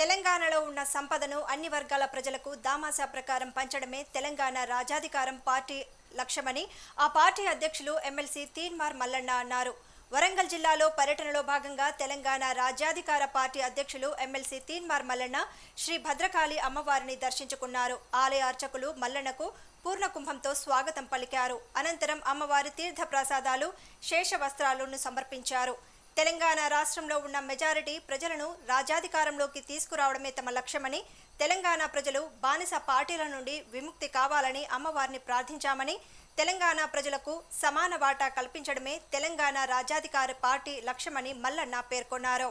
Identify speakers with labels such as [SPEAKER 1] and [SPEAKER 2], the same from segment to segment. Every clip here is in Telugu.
[SPEAKER 1] తెలంగాణలో ఉన్న సంపదను అన్ని వర్గాల ప్రజలకు దామాసా ప్రకారం పంచడమే తెలంగాణ రాజాధికారం పార్టీ లక్ష్యమని ఆ పార్టీ అధ్యక్షులు ఎమ్మెల్సీ తీన్మార్ మల్లన్న అన్నారు. వరంగల్ జిల్లాలో పర్యటనలో భాగంగా తెలంగాణ రాజ్యాధికార పార్టీ అధ్యక్షులు ఎమ్మెల్సీ తీన్మార్ మల్లన్న శ్రీ భద్రకాళి అమ్మవారిని దర్శించుకున్నారు. ఆలయ అర్చకులు మల్లన్నకు పూర్ణ కుంభంతో స్వాగతం పలికారు. అనంతరం అమ్మవారి తీర్థ ప్రసాదాలు శేష వస్త్రాలను సమర్పించారు. తెలంగాణ రాష్ట్రంలో ఉన్న మెజారిటీ ప్రజలను రాజ్యాధికారంలోకి తీసుకురావడమే తమ లక్ష్యమని తెలంగాణ ప్రజలు బానిస పార్టీల నుండి విముక్తి కావాలని అమ్మవారిని ప్రార్థించామని తెలంగాణ ప్రజలకు సమాన వాటా కల్పించడమే తెలంగాణ రాజ్యాధికార పార్టీ లక్ష్యమని మల్లన్న పేర్కొన్నారు.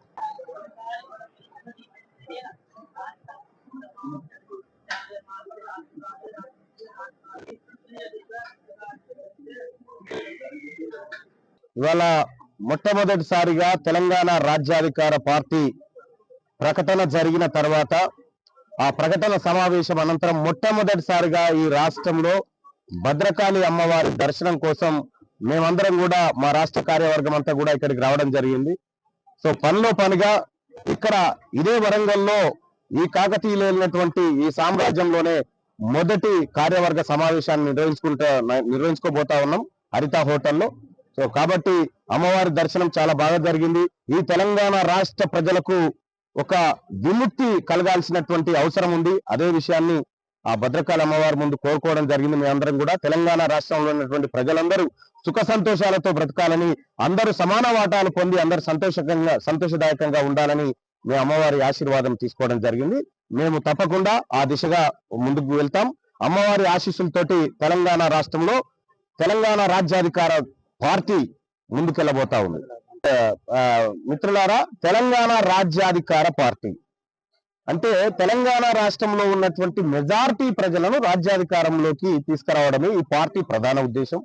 [SPEAKER 2] ఇవాళ మొట్టమొదటిసారిగా తెలంగాణ రాజ్యాధికార పార్టీ ప్రకటన జరిగిన తర్వాత ఆ ప్రకటన సమావేశం అనంతరం మొట్టమొదటిసారిగా ఈ రాష్ట్రంలో భద్రకాళి అమ్మవారి దర్శనం కోసం మేమందరం కూడా మా రాష్ట్ర కార్యవర్గం అంతా కూడా ఇక్కడికి రావడం జరిగింది. సో పనిలో పనిగా ఇక్కడ ఇదే వరంగల్లో ఈ కాకతీయులైనటువంటి ఈ సామ్రాజ్యంలోనే మొదటి కార్యవర్గ సమావేశాన్ని నిర్వహించుకుంటా నిర్వహించుకోబోతా ఉన్నాం హరిత హోటల్లో. సో కాబట్టి అమ్మవారి దర్శనం చాలా బాగా జరిగింది. ఈ తెలంగాణ రాష్ట్ర ప్రజలకు ఒక విముక్తి కలగాల్సినటువంటి అవసరం ఉంది. అదే విషయాన్ని ఆ భద్రకాళి అమ్మవారి ముందు కోరుకోవడం జరిగింది మీ అందరం కూడా. తెలంగాణ రాష్ట్రంలో ఉన్నటువంటి ప్రజలందరూ సుఖ సంతోషాలతో బ్రతకాలని అందరూ సమాన వాటాలు పొంది అందరూ సంతోషకంగా సంతోషదాయకంగా ఉండాలని మేము అమ్మవారి ఆశీర్వాదం తీసుకోవడం జరిగింది. మేము తప్పకుండా ఆ దిశగా ముందుకు వెళ్తాం. అమ్మవారి ఆశీస్సులతోటి తెలంగాణ రాష్ట్రంలో తెలంగాణ రాజ్యాధికార పార్టీ ముందుకెళ్ళబోతా ఉంది. ఆ, మిత్రులారా తెలంగాణ రాజ్యాధికార పార్టీ. అంటే తెలంగాణ రాష్ట్రంలో ఉన్నటువంటి మెజారిటీ ప్రజలను రాజ్యాధికారంలోకి తీసుకురావడమే ఈ పార్టీ ప్రధాన ఉద్దేశం.